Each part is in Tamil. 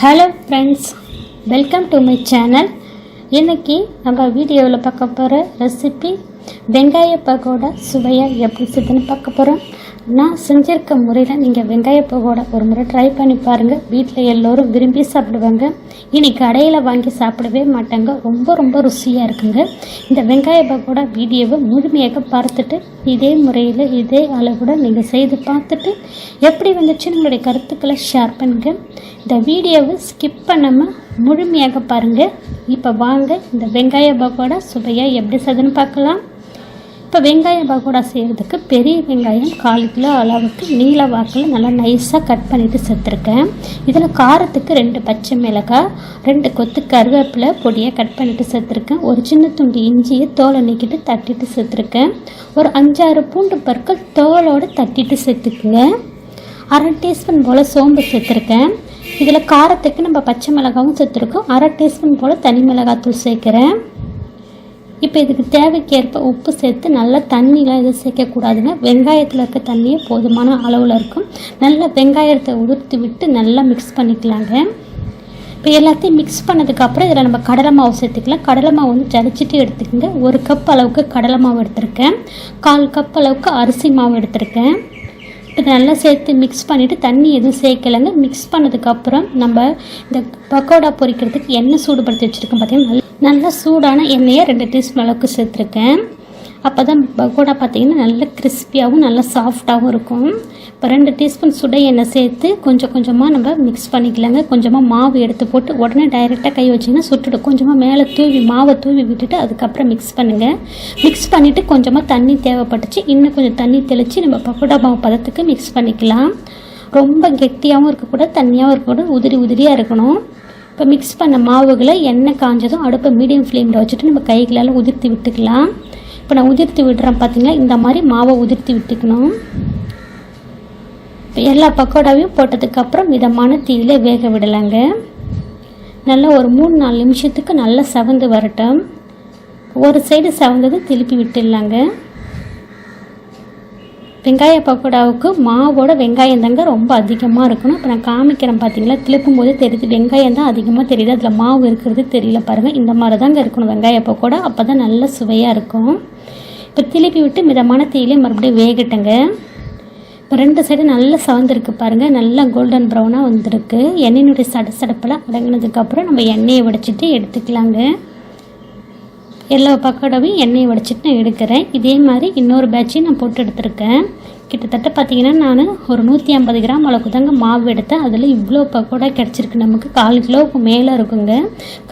Hello friends welcome to my channel இன்றைக்கி நம்ம வீடியோவில் பார்க்க போகிற ரெசிபி வெங்காய பகோடா சுவையாக எப்படி செய்துன்னு பார்க்க போகிறோம் நான் செஞ்சுருக்க முறையில் நீங்கள் வெங்காய பகோடா ஒரு முறை ட்ரை பண்ணி பாருங்கள் வீட்டில் எல்லோரும் விரும்பி சாப்பிடுவாங்க. இனி கடையில் வாங்கி சாப்பிடவே மாட்டாங்க. ரொம்ப ரொம்ப ருசியாக இருக்குங்க. இந்த வெங்காய பகோடா வீடியோவை முழுமையாக பார்த்துட்டு இதே முறையில் இதே அளவுடன் நீங்கள் செய்து பார்த்துட்டு எப்படி வந்துச்சு உங்களுடைய கருத்துக்களை ஷேர் பண்ணுங்கள் இந்த வீடியோவை ஸ்கிப் பண்ணாமல் முழுமையாக பாருங்கள் இப்போ வாங்க இந்த வெங்காய பகோடா சுவையாக எப்படி செய்துன்னு பார்க்கலாம். இப்போ வெங்காய பகோடா செய்கிறதுக்கு பெரிய வெங்காயம் கால் கிலோ அளவுக்கு நீல வாக்கில் நல்லா நைஸாக கட் பண்ணிவிட்டு சேர்த்துருக்கேன் இதில் காரத்துக்கு ரெண்டு பச்சை மிளகாய் ரெண்டு கொத்து கருவேப்பிலை பொடியாக கட் பண்ணிவிட்டு சேர்த்துருக்கேன் ஒரு சின்ன துண்டு இஞ்சியை தோலை நீக்கிட்டு தட்டிட்டு சேர்த்துருக்கேன் ஒரு அஞ்சாறு பூண்டு பற்கள் தோலோடு தட்டிட்டு சேர்த்துக்குங்க அரை டீஸ்பூன் போல் சோம்பு சேர்த்துருக்கேன் இதில் காரத்துக்கு நம்ம பச்சை மிளகாவும் சேர்த்துருக்கோம் அரை டீஸ்பூன் போல் தனி மிளகாத்தூள் சேர்க்குறேன். இப்போ இதுக்கு தேவைக்கேற்ப உப்பு சேர்த்து நல்லா தண்ணியெலாம் எதுவும் சேர்க்கக்கூடாதுங்க வெங்காயத்தில் இருக்க தண்ணியே போதுமான அளவில் இருக்கும். நல்லா வெங்காயத்தை உதிர்த்து விட்டு நல்லா மிக்ஸ் பண்ணிக்கலாங்க. இப்போ எல்லாத்தையும் மிக்ஸ் பண்ணதுக்கப்புறம் இதில் நம்ம கடலை மாவு சேர்த்துக்கலாம். கடலை மாவு வந்து ஜலிச்சிட்டு எடுத்துக்கோங்க. ஒரு கப் அளவுக்கு கடலை மாவு எடுத்திருக்கேன். கால் கப் அளவுக்கு அரிசி மாவு எடுத்திருக்கேன். இப்போ நல்லா சேர்த்து மிக்ஸ் பண்ணிவிட்டு தண்ணி எதுவும் சேர்க்கலைங்க. மிக்ஸ் பண்ணதுக்கப்புறம் நம்ம இந்த பக்கோடா பொரிக்கிறதுக்கு எண்ணெய் சூடுபடுத்தி வச்சுருக்கோம் பார்த்தீங்கன்னா நல்லா சூடான எண்ணெயை ரெண்டு டீஸ்பூன் அளவுக்கு சேர்த்துருக்கேன். அப்போ தான் பகோடா பார்த்திங்கன்னா நல்லா கிறிஸ்பியாகவும் நல்லா சாஃப்டாகவும் இருக்கும். இப்போ ரெண்டு டீஸ்பூன் சுட எண்ணெய் சேர்த்து கொஞ்சம் கொஞ்சமாக நம்ம மிக்ஸ் பண்ணிக்கலாங்க. கொஞ்சமாக மாவு எடுத்து போட்டு உடனே டைரெக்டாக கை வச்சிங்கன்னா சுட்டுடும். கொஞ்சமாக மேலே தூவி மாவை தூவி விட்டுட்டு அதுக்கப்புறம் மிக்ஸ் பண்ணுங்கள் மிக்ஸ் பண்ணிவிட்டு கொஞ்சமாக தண்ணி தேவைப்பட்டுச்சு. இன்னும் கொஞ்சம் தண்ணி தெளித்து நம்ம பக்கோடா மாவு பதத்துக்கு மிக்ஸ் பண்ணிக்கலாம். ரொம்ப கெட்டியாகவும் இருக்கக்கூடாது தண்ணியாகவும் இருக்கக்கூடாது உதிரி உதிரியாக இருக்கணும். இப்போ மிக்ஸ் பண்ண மாவுகளை எண்ணெய் காஞ்சதும் அடுப்பை மீடியம் ஃப்ளேமில் வச்சுட்டு நம்ம கைகளால் உதிர்த்தி விட்டுக்கலாம். இப்போ நான் உதிர்த்தி விடுறேன் பார்த்தீங்களா இந்த மாதிரி மாவை உதிர்த்தி விட்டுக்கணும். இப்போ எல்லா பக்கோடாவையும் போட்டதுக்கப்புறம் மிதமான தீயில வேக விடலாங்க. நல்லா ஒரு மூணு நாலு நிமிஷத்துக்கு நல்லா செவந்து வரட்டும். ஒரு சைடு செவந்தது திருப்பி விட்டுடலாங்க. வெங்காய பக்கோடாவுக்கு மாவோட வெங்காயம் தாங்க ரொம்ப அதிகமாக இருக்கணும். இப்போ நான் காமிக்கிறேன் பார்த்தீங்களா திருப்பும் போது தெரியுது வெங்காயம் தான் அதிகமாக தெரியுது. அதில் மாவு இருக்கிறது தெரியல பாருங்கள் இந்த மாதிரி தாங்க இருக்கணும் வெங்காய பக்கோடா. அப்போ தான் நல்ல சுவையாக இருக்கும். இப்போ திருப்பி விட்டு மிதமான தீயிலே மறுபடியும் வேகட்டுங்க. இப்போ ரெண்டு சைடு நல்லா சவந்திருக்கு பாருங்கள் நல்லா கோல்டன் ப்ரௌனாக வந்திருக்கு. எண்ணெயினுடைய சட சடப்பெல்லாம் அடங்கினதுக்கப்புறம் நம்ம எண்ணெயை வடிச்சிட்டு எடுத்துக்கலாங்க. எல்லா பக்கோடாவையும் எண்ணெயை வடிச்சிட்டு நான் எடுக்கிறேன். இதே மாதிரி இன்னொரு பேட்சையும் நான் போட்டு எடுத்திருக்கேன். கிட்டத்தட்ட பார்த்தீங்கன்னா நான் ஒரு நூற்றி ஐம்பது கிராம் அளவுக்கு தாங்க மாவு எடுத்தேன். அதில் இவ்வளோ பக்கோடா கிடச்சிருக்கு. நமக்கு கால் கிலோவுக்கு மேலே இருக்குங்க.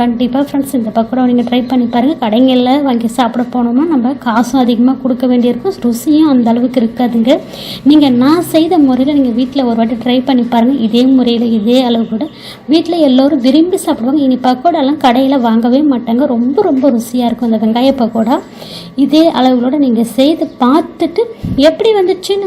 கண்டிப்பாக ஃப்ரெண்ட்ஸ் இந்த பக்கோடா நீங்கள் ட்ரை பண்ணி பாருங்கள் கடைங்களில் வாங்கி சாப்பிட போனோம்னா நம்ம காசும் அதிகமாக கொடுக்க வேண்டியிருக்கும். ருசியும் அந்த அளவுக்கு இருக்காதுங்க. நீங்கள் நான் செய்த முறையில் நீங்கள் வீட்டில் ஒரு வாட்டி ட்ரை பண்ணி பாருங்கள் இதே முறையில் இதே அளவு கூட. வீட்டில் எல்லோரும் விரும்பி சாப்பிடுவாங்க. இனி பக்கோடாலாம் கடையில் வாங்கவே மாட்டாங்க. ரொம்ப ரொம்ப ருசியாக இருக்கும் இந்த வெங்காய பக்கோடா. இதே அளவுகளோட நீங்கள் செய்து பார்த்துட்டு எப்படி வந்துச்சுன்னு